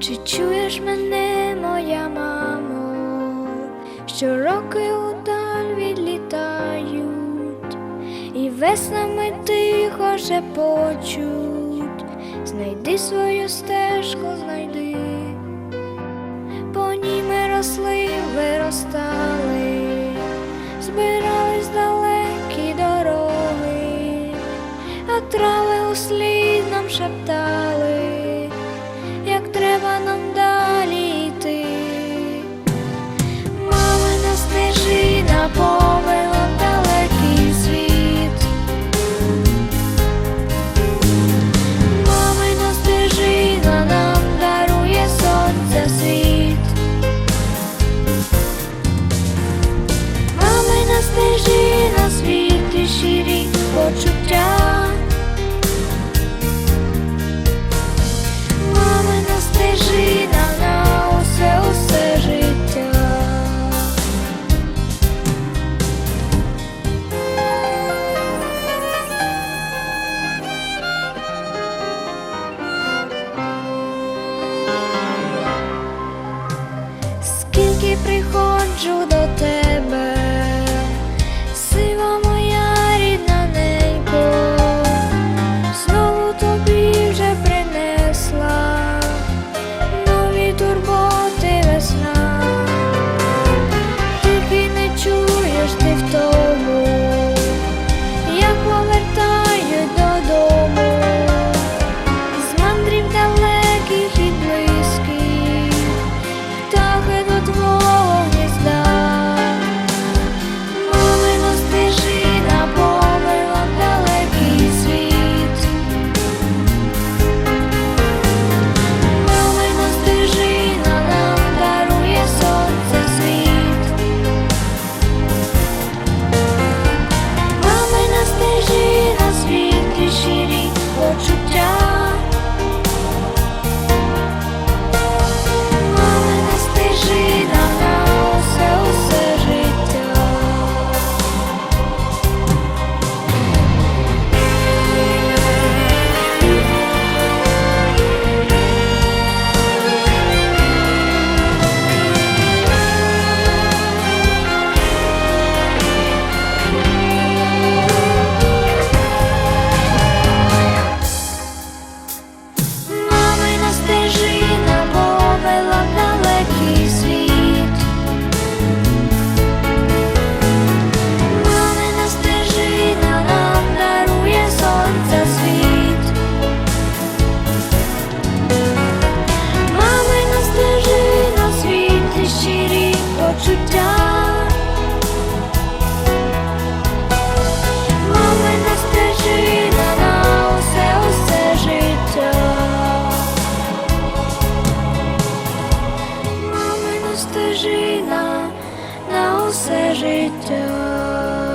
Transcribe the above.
Чи чуєш мене, моя мамо, що роки удаль відлітають, і веснами тихо шепочуть знайди свою стежку, знайди, по ній ми росли, виростали, збирались до. мамина стежина усе, усе життя. Скільки приходжу до тебе. почуття. Мамина стежина на усе, усе життя. Мамина стежина на усе життя.